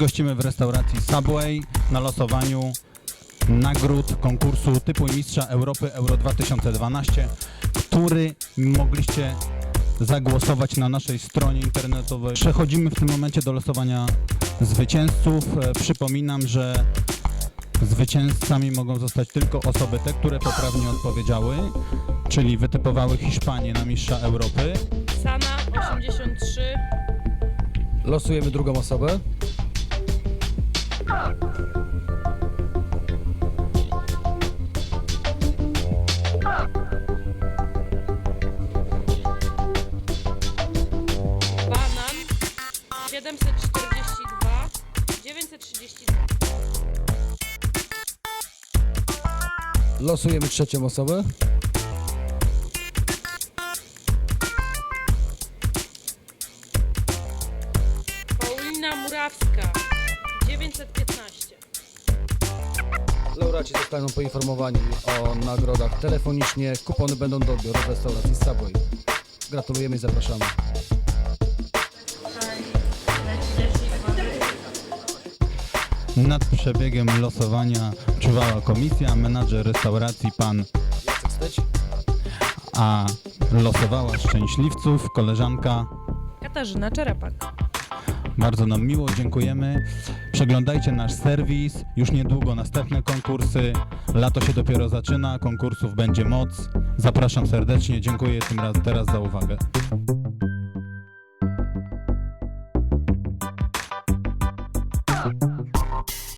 gościmy w restauracji Subway na losowaniu nagród konkursu typu Mistrza Europy Euro 2012, który mogliście zagłosować na naszej stronie internetowej. Przechodzimy w tym momencie do losowania zwycięzców. E, Przypominam, że zwycięzcami mogą zostać tylko osoby te, które poprawnie odpowiedziały, czyli wytypowały Hiszpanię na Mistrza Europy. Sana 83. Losujemy drugą osobę. Banan 742. 932. Losujemy trzecią osobę. Paulina Murawska 915. Laureaci zostaną poinformowani o nagrodach telefonicznie. Kupony będą do odbioru w restauracji Subway. Gratulujemy i zapraszamy. Nad przebiegiem losowania czuwała komisja, menadżer restauracji pan, Jacek Steć. a losowała szczęśliwców, koleżanka. Katarzyna Czerepak. Bardzo nam miło, dziękujemy. Przeglądajcie nasz serwis, już niedługo następne konkursy. Lato się dopiero zaczyna, konkursów będzie moc. Zapraszam serdecznie, dziękuję tym raz, teraz za uwagę.